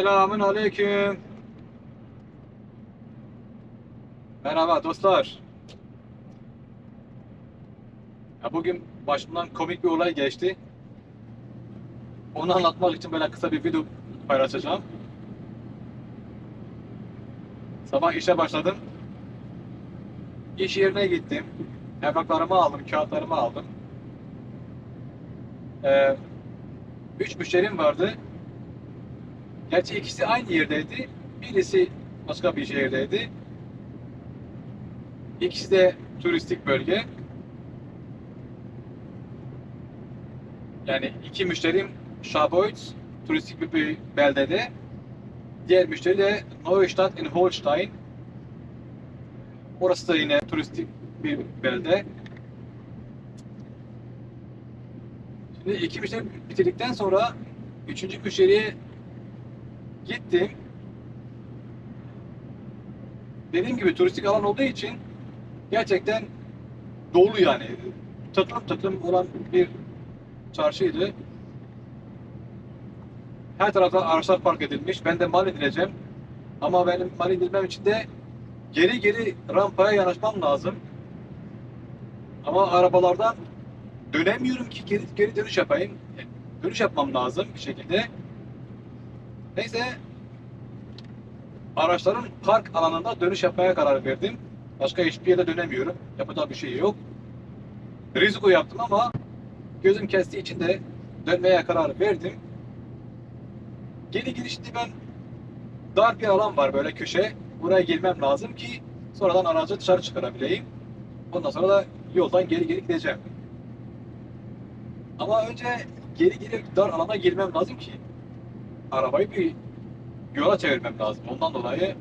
Selamün aleyküm. Merhaba dostlar. Ya bugün başımdan komik bir olay geçti. Onu anlatmak için böyle kısa bir video paylaşacağım. Sabah işe başladım. İş yerine gittim. Evraklarımı aldım, kağıtlarımı aldım. Ee, üç müşterim vardı. Gerçi ikisi aynı yerdeydi. Birisi başka bir şehirdeydi. İkisi de turistik bölge. Yani iki müşterim Schaboitz, turistik bir beldede. Diğer müşteri de Neustadt in Holstein. Orası da yine turistik bir belde. Şimdi iki müşteri bitirdikten sonra üçüncü müşteriye gittim. Dediğim gibi turistik alan olduğu için gerçekten dolu yani. Tıklım tıklım olan bir çarşıydı. Her tarafta araçlar park edilmiş. Ben de mal edileceğim. Ama benim mal edilmem için de geri geri rampaya yanaşmam lazım. Ama arabalardan dönemiyorum ki geri, geri dönüş yapayım. Dönüş yapmam lazım bir şekilde. Neyse araçların park alanında dönüş yapmaya karar verdim. Başka hiçbir yere dönemiyorum. Yapacak bir şey yok. Riziko yaptım ama gözüm kestiği için de dönmeye karar verdim. Geri girişte ben dar bir alan var böyle köşe. Buraya girmem lazım ki sonradan aracı dışarı çıkarabileyim. Ondan sonra da yoldan geri geri gideceğim. Ama önce geri geri dar alana girmem lazım ki arabayı bir yola çevirmem lazım. Ondan dolayı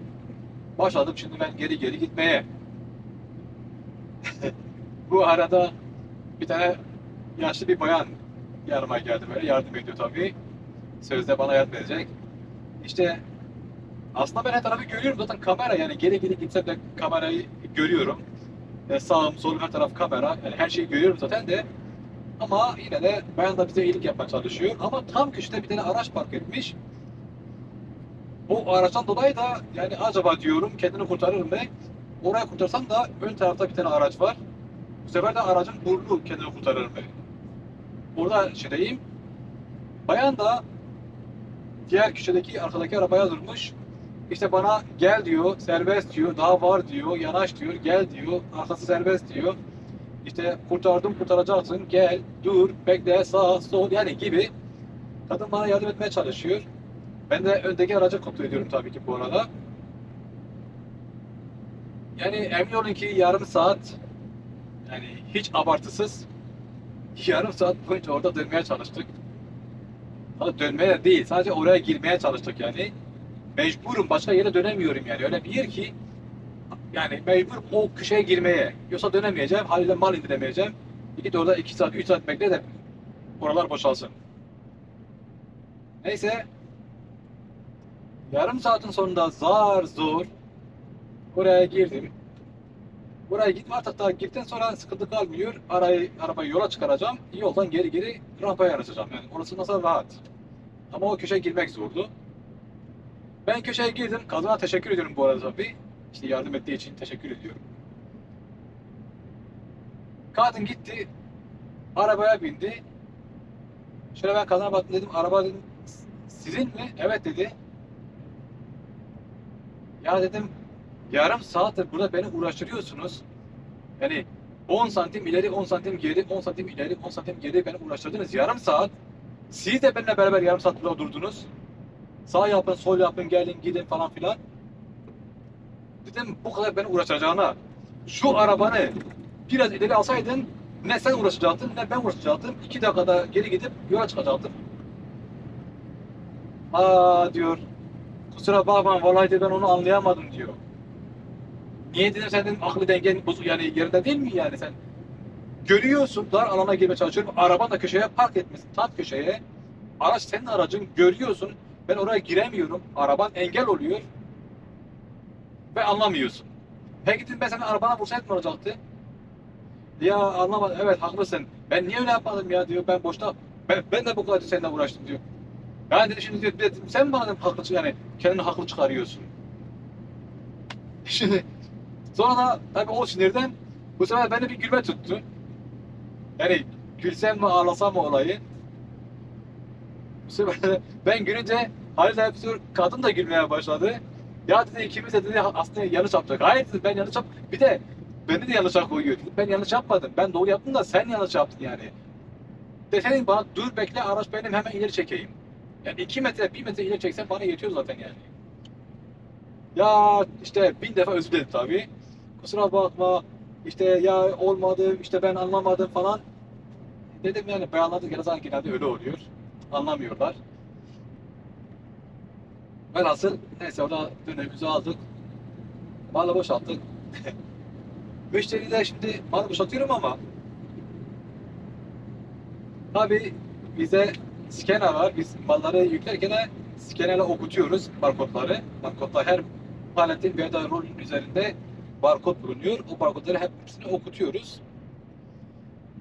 başladım şimdi ben geri geri gitmeye. Bu arada bir tane yaşlı bir bayan yanıma geldi böyle yardım ediyor tabii. Sözde bana yardım edecek. İşte aslında ben her tarafı görüyorum zaten kamera yani geri geri gitsem de kamerayı görüyorum. E, sağım solum her taraf kamera yani her şeyi görüyorum zaten de ama yine de bayan da bize iyilik yapmaya çalışıyor. Ama tam köşede bir tane araç park etmiş. O araçtan dolayı da yani acaba diyorum kendini kurtarır mı? Oraya kurtarsam da ön tarafta bir tane araç var. Bu sefer de aracın burnu kendini kurtarır mı? Orada şeydeyim. Bayan da diğer köşedeki arkadaki arabaya durmuş. İşte bana gel diyor, serbest diyor, daha var diyor, yanaş diyor, gel diyor, arkası serbest diyor. İşte kurtardım kurtaracaksın, gel, dur, bekle, sağ, sol yani gibi. Kadın bana yardım etmeye çalışıyor. Ben de öndeki aracı kontrol ediyorum tabii ki bu arada. Yani emin olun ki yarım saat yani hiç abartısız yarım saat boyunca orada dönmeye çalıştık. Hatta dönmeye de değil sadece oraya girmeye çalıştık yani. Mecburum başka yere dönemiyorum yani öyle bir yer ki yani mecbur o köşeye girmeye. Yoksa dönemeyeceğim haliyle mal indiremeyeceğim. De orada iki saat üç saat bekle de oralar boşalsın. Neyse Yarım saatin sonunda zar zor oraya girdim. Buraya gitme artık daha girdikten sonra sıkıntı kalmıyor. Arayı, arabayı yola çıkaracağım. Yoldan geri geri rampaya yanaşacağım. Yani orası nasıl rahat. Ama o köşeye girmek zordu. Ben köşeye girdim. Kadına teşekkür ediyorum bu arada tabii. İşte yardım ettiği için teşekkür ediyorum. Kadın gitti. Arabaya bindi. Şöyle ben kadına baktım dedim. Araba dedim sizin mi? Evet dedi. Ya dedim yarım saattir burada beni uğraştırıyorsunuz. Yani 10 santim ileri 10 santim geri 10 santim ileri 10 santim geri beni uğraştırdınız yarım saat. Siz de benimle beraber yarım saat burada durdunuz. Sağ yapın, sol yapın, gelin, gidin falan filan. Dedim bu kadar beni uğraşacağına şu arabanı biraz ileri alsaydın ne sen uğraşacaktın ne ben uğraşacaktım. İki dakikada geri gidip yola çıkacaktım. Aa diyor. Kusura bakma vallahi de ben onu anlayamadım diyor. Niye dedim sen dedim aklı dengen bozuk yani yerinde değil mi yani sen? Görüyorsun dar alana girmeye çalışıyorum. Araban da köşeye park etmiş. Tam köşeye. Araç senin aracın görüyorsun. Ben oraya giremiyorum. Araban engel oluyor. Ve anlamıyorsun. Peki dedim ben senin arabana vursaydım ne olacaktı? Ya anlamadım. Evet haklısın. Ben niye öyle yapmadım ya diyor. Ben boşta ben, ben de bu kadar seninle uğraştım diyor. Ben dedi şimdi diyor, bir de sen bana dedim, haklı yani kendini haklı çıkarıyorsun. Şimdi sonra da tabii o sinirden bu sefer beni bir gülme tuttu. Yani gülsem mi ağlasam mı olayı. Bu sefer ben gülünce Halil diyor, kadın da gülmeye başladı. Ya dedi ikimiz de dedi aslında yanlış yaptık. Hayır dedi ben yanlış yaptım. Bir de beni de yanlışa koyuyor. Dedim, ben yanlış yapmadım. Ben doğru yaptım da sen yanlış yaptın yani. Deseydin bana dur bekle araç benim hemen ileri çekeyim. Yani iki metre, bir metre ileri çeksen bana yetiyor zaten yani. Ya işte bin defa özür diledim tabii. Kusura bakma, işte ya olmadı, işte ben anlamadım falan. Dedim yani beyanlarda genelde genelde öyle oluyor. Anlamıyorlar. Velhasıl neyse orada dönemimizi aldık. Malı boşalttık. Müşteri de şimdi malı boşaltıyorum ama tabii bize scanner var. Biz malları yüklerken de scannerle okutuyoruz barkodları. Barkodlar her paletin veya da rolün üzerinde barkod bulunuyor. O barkodları hepsini okutuyoruz.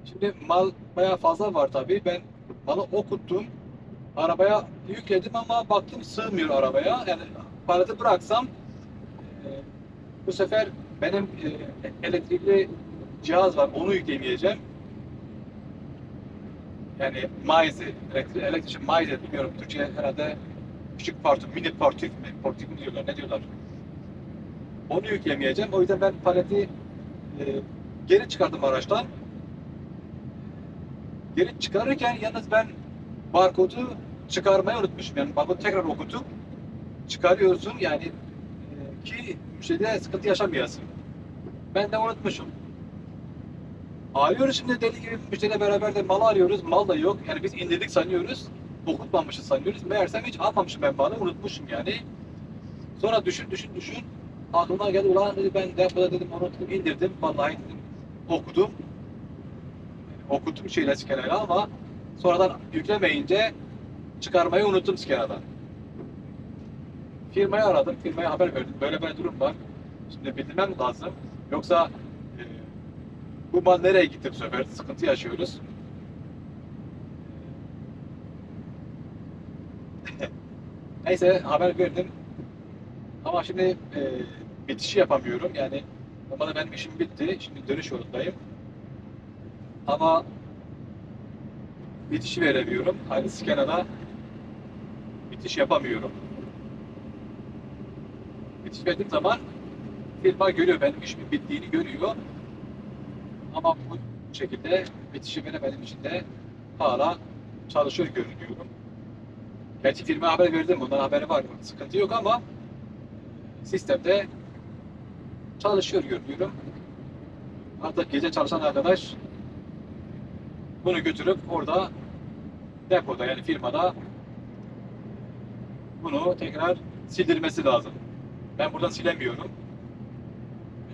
Şimdi mal bayağı fazla var tabii. Ben malı okuttum. Arabaya yükledim ama baktım sığmıyor arabaya. Yani paleti bıraksam e, bu sefer benim e, elektrikli cihaz var. Onu yükleyemeyeceğim. Yani maize, elektrik, elektrik maize bilmiyorum. Türkçe herhalde küçük parti, mini portif mi? Portif mi diyorlar, ne diyorlar? Onu yükleyemeyeceğim. O yüzden ben paleti e, geri çıkardım araçtan. Geri çıkarırken yalnız ben barkodu çıkarmayı unutmuşum. Yani barkodu tekrar okutup çıkarıyorsun yani e, ki müşteride sıkıntı yaşamayasın. Ben de unutmuşum. Arıyoruz şimdi deli gibi müşteriyle beraber de mal arıyoruz. Mal da yok. Yani biz indirdik sanıyoruz. Okutmamışız sanıyoruz. Meğersem hiç almamışım ben malı. Unutmuşum yani. Sonra düşün düşün düşün. Aklıma geldi ulan dedi ben depoda dedim unuttum indirdim. Vallahi dedim okudum. Okuttum şeyle skenerle ama sonradan yüklemeyince çıkarmayı unuttum skeneradan. Firmayı aradım. Firmaya haber verdim. Böyle böyle durum var. Şimdi bildirmem lazım. Yoksa e, bu mal nereye gitti bu sefer? Sıkıntı yaşıyoruz. Neyse haber verdim. Ama şimdi e, bitişi yapamıyorum. Yani normalde benim işim bitti. Şimdi dönüş yolundayım. Ama bitişi veremiyorum. Aynı skenada bitiş yapamıyorum. Bitiş verdiğim zaman firma görüyor benim işimin bittiğini görüyor. Ama bu şekilde bitişi veremediğim için de hala çalışıyor görünüyorum. Gerçi firmaya haber verdim, ondan haberi var. Sıkıntı yok ama sistemde çalışıyor görünüyorum. Artık gece çalışan arkadaş bunu götürüp orada depoda yani firmada bunu tekrar sildirmesi lazım. Ben buradan silemiyorum.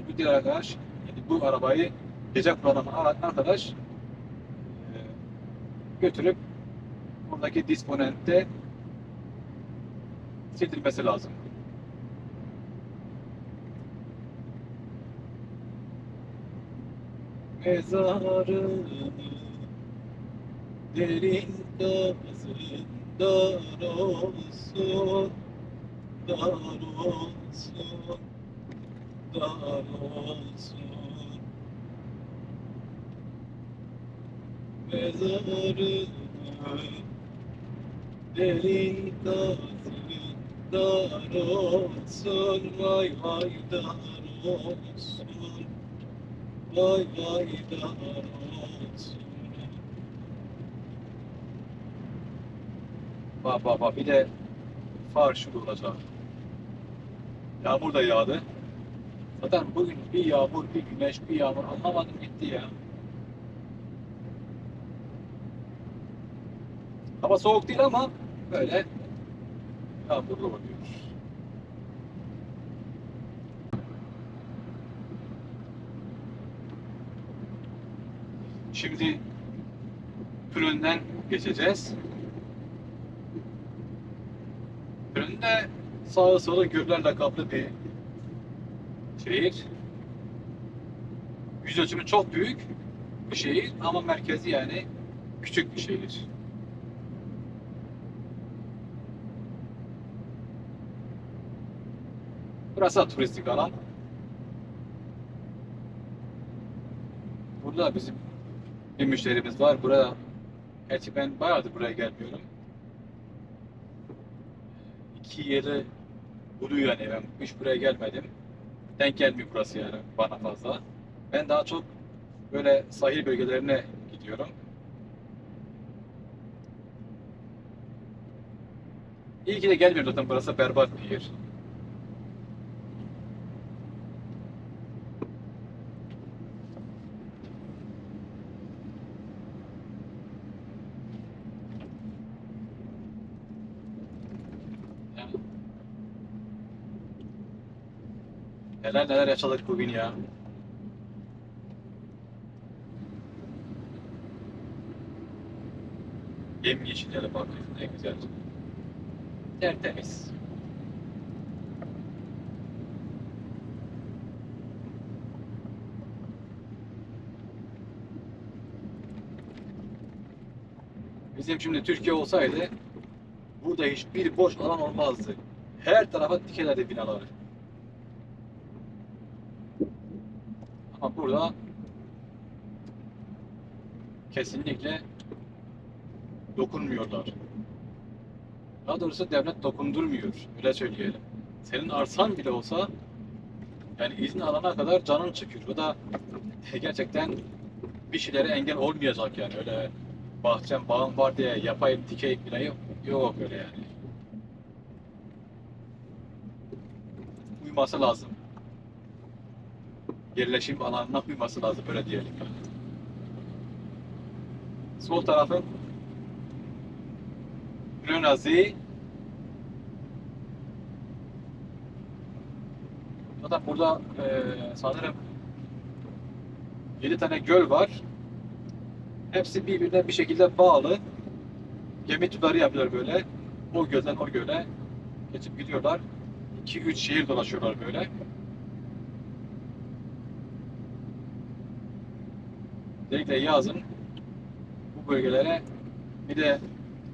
Bir diğer arkadaş yani bu arabayı gece kullanan arkadaş e, götürüp buradaki disponentte sildirmesi lazım. Mezarını derin kazın dar olsun, dar olsun, dar olsun. Mezarını derin kazın dar olsun, vay vay dar olsun. Vay vay dar olsun. Bak bak bak bir de far şu olacak. Yağmur da yağdı. Zaten bugün bir yağmur, bir güneş, bir yağmur anlamadım gitti ya. Hava soğuk değil ama böyle yağmurlu oluyor. Şimdi Pürün'den geçeceğiz. sağa sola gürlerle kaplı bir şehir. Yüz ölçümü çok büyük bir şehir ama merkezi yani küçük bir şehir. Burası da turistik alan. Burada bizim bir müşterimiz var. Burada gerçi ben bayağıdır buraya gelmiyorum. İki yeri buluyor yani ben hiç buraya gelmedim. Denk gelmiyor burası yani bana fazla. Ben daha çok böyle sahil bölgelerine gidiyorum. İyi ki de gelmiyor zaten burası berbat bir yer. Yani Neler neler yaşadık bugün ya. Yem yeşilleri bak ne güzel. Tertemiz. Bizim şimdi Türkiye olsaydı burada hiçbir boş alan olmazdı. Her tarafa dikerlerdi binaları. Ama burada kesinlikle dokunmuyorlar. Daha doğrusu devlet dokundurmuyor. Öyle söyleyelim. Senin arsan bile olsa yani izin alana kadar canın çıkıyor. Bu da gerçekten bir şeylere engel olmayacak yani. Öyle bahçem, bağım var diye yapayım, dikeyim bile yok. Öyle yani. Uyması lazım. Yerleşim alanına uyması lazım öyle diyelim. Sol tarafın Renazi Zaten burada eee sanırım 7 tane göl var. Hepsi birbirine bir şekilde bağlı. Gemi turları yapıyorlar böyle. O gölden o göle geçip gidiyorlar. 2-3 şehir dolaşıyorlar böyle. Özellikle yazın bu bölgelere bir de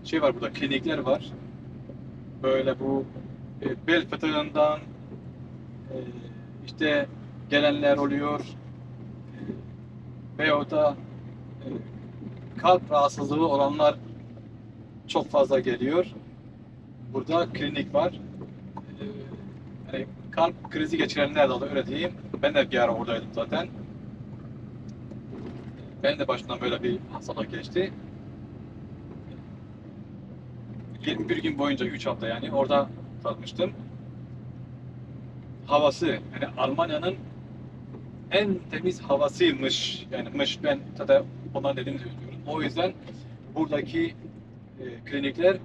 şey var burada klinikler var. Böyle bu e, bel fıtığından e, işte gelenler oluyor. E, veyahut da e, kalp rahatsızlığı olanlar çok fazla geliyor. Burada klinik var. E, hani kalp krizi geçirenler de oluyor öyle diyeyim. Ben de bir ara oradaydım zaten. Benim de başımdan böyle bir hastalık geçti. 21 gün boyunca 3 hafta yani orada kalmıştım. Havası yani Almanya'nın en temiz havasıymış. Yani mış ben zaten ondan dediğini söylüyorum. O yüzden buradaki e, klinikler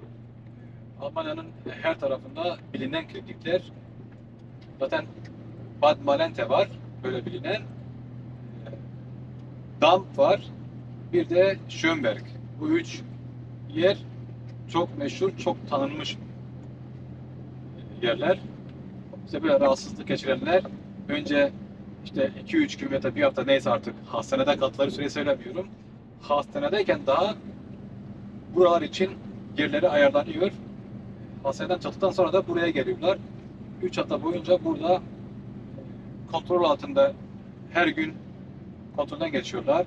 Almanya'nın her tarafında bilinen klinikler. Zaten Bad Malente var böyle bilinen. Damp var. Bir de Schönberg. Bu üç yer çok meşhur, çok tanınmış yerler. İşte böyle rahatsızlık geçirenler önce işte 2-3 gün ya da bir hafta neyse artık hastanede kaldıkları süreyi söylemiyorum. Hastanedeyken daha buralar için yerleri ayarlanıyor. Hastaneden çıktıktan sonra da buraya geliyorlar. 3 hafta boyunca burada kontrol altında her gün kontrolden geçiyorlar.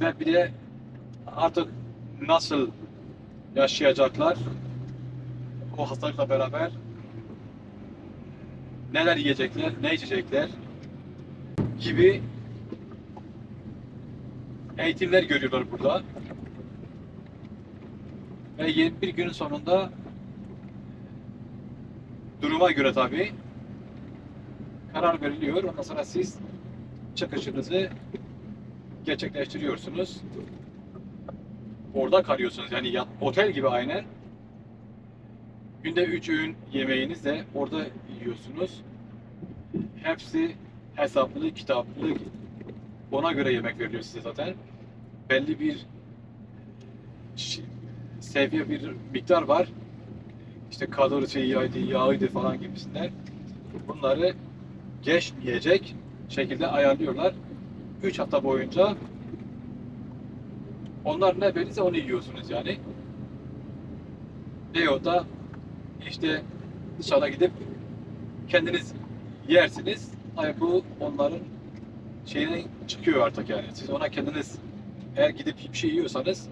Ve bir de artık nasıl yaşayacaklar o hastalıkla beraber neler yiyecekler, ne içecekler gibi eğitimler görüyorlar burada. Ve 21 günün sonunda duruma göre tabi karar veriliyor. Ondan sonra siz çıkışınızı gerçekleştiriyorsunuz. Orada kalıyorsunuz. Yani yat, otel gibi aynen. Günde 3 öğün yemeğiniz de orada yiyorsunuz. Hepsi hesaplı, kitaplı. Ona göre yemek veriliyor size zaten. Belli bir seviye bir miktar var. İşte kalorisi, yağıydı, yağıydı falan gibisinden. Bunları geçmeyecek şekilde ayarlıyorlar. 3 hafta boyunca onlar ne verirse onu yiyorsunuz yani. Veyahut da işte dışarıda gidip kendiniz yersiniz. Tabii bu onların şeyine çıkıyor artık yani. Siz ona kendiniz eğer gidip bir şey yiyorsanız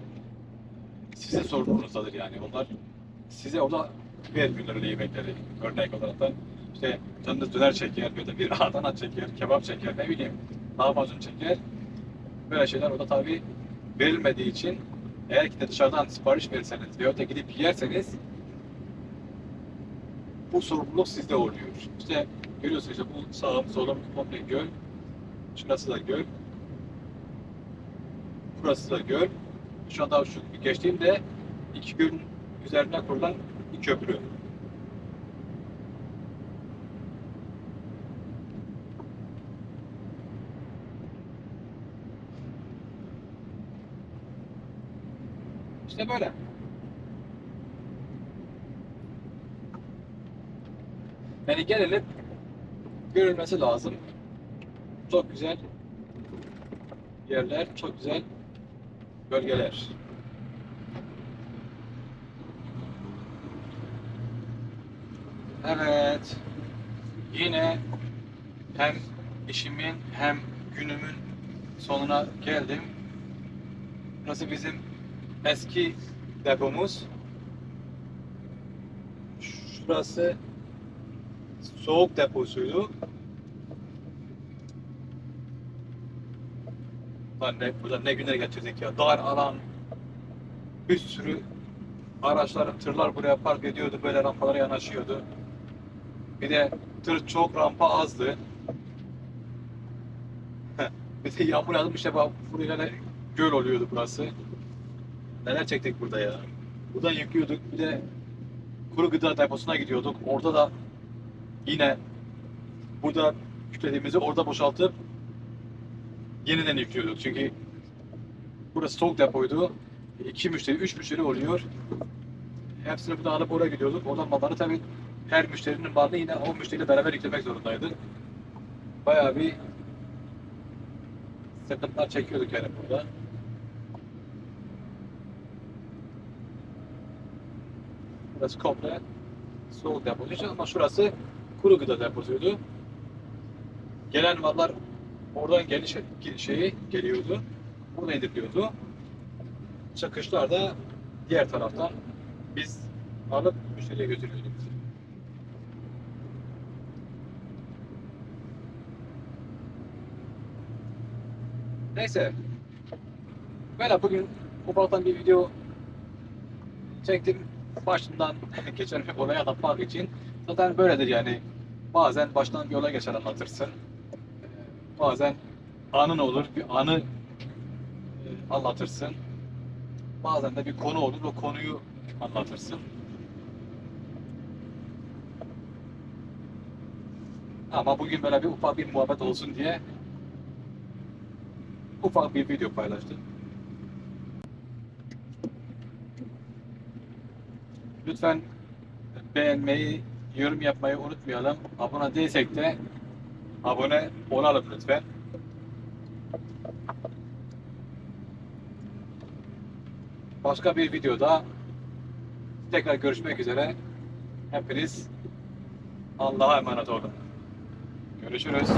sizin sorumluluğunuzdadır yani. Onlar size orada vermiyorlar öyle yemekleri. Örnek olarak da işte canınız döner çeker, böyle bir Adana çeker, kebap çeker, ne bileyim lahmacun çeker. Böyle şeyler orada tabii verilmediği için eğer ki de dışarıdan sipariş verirseniz veyahut da gidip yerseniz bu sorumluluk sizde oluyor. İşte görüyorsunuz işte bu sağım solum komple göl. Şurası da göl. Burası da göl. Şu anda şu geçtiğimde iki gölün üzerine kurulan bir köprü. İşte böyle. Yani gelelim görülmesi lazım. Çok güzel yerler, çok güzel bölgeler. Evet. Yine hem işimin hem günümün sonuna geldim. Burası bizim eski depomuz. Şurası soğuk deposuydu. Lan ne, burada ne günler geçirdik ya. Dar alan, bir sürü araçlar, tırlar buraya park ediyordu, böyle rampalara yanaşıyordu. Bir de tır çok, rampa azdı. bir de yağmur yağdı işte bak buraya göl oluyordu burası. Neler çektik burada ya. Buradan yüklüyorduk, bir de kuru gıda deposuna gidiyorduk. Orada da yine burada yüklediğimizi orada boşaltıp yeniden yüklüyorduk. Çünkü burası soğuk depoydu. İki müşteri, üç müşteri oluyor. Hepsini buradan alıp oraya gidiyorduk. Oradan malları tabii her müşterinin malını yine o müşteriyle beraber yüklemek zorundaydık. Bayağı bir sıkıntılar çekiyorduk yani burada. Burası komple soğuk deposu ama şurası kuru gıda deposuydu. Gelen mallar oradan geliş şeyi geliyordu. Burada ediliyordu. Çakışlar da diğer taraftan biz alıp müşteriye götürüyorduk. Neyse. Böyle bugün ufaktan bir video çektim. Başından geçen bir olaya anlatmak için. Zaten böyledir yani. Bazen baştan bir olay geçer anlatırsın. Bazen anın olur, bir anı e, anlatırsın. Bazen de bir konu olur, o konuyu anlatırsın. Ama bugün böyle bir ufak bir muhabbet olsun diye ufak bir video paylaştım. Lütfen beğenmeyi, yorum yapmayı unutmayalım. Abone değilsek de abone olalım lütfen. Başka bir videoda tekrar görüşmek üzere. Hepiniz Allah'a emanet olun. Görüşürüz.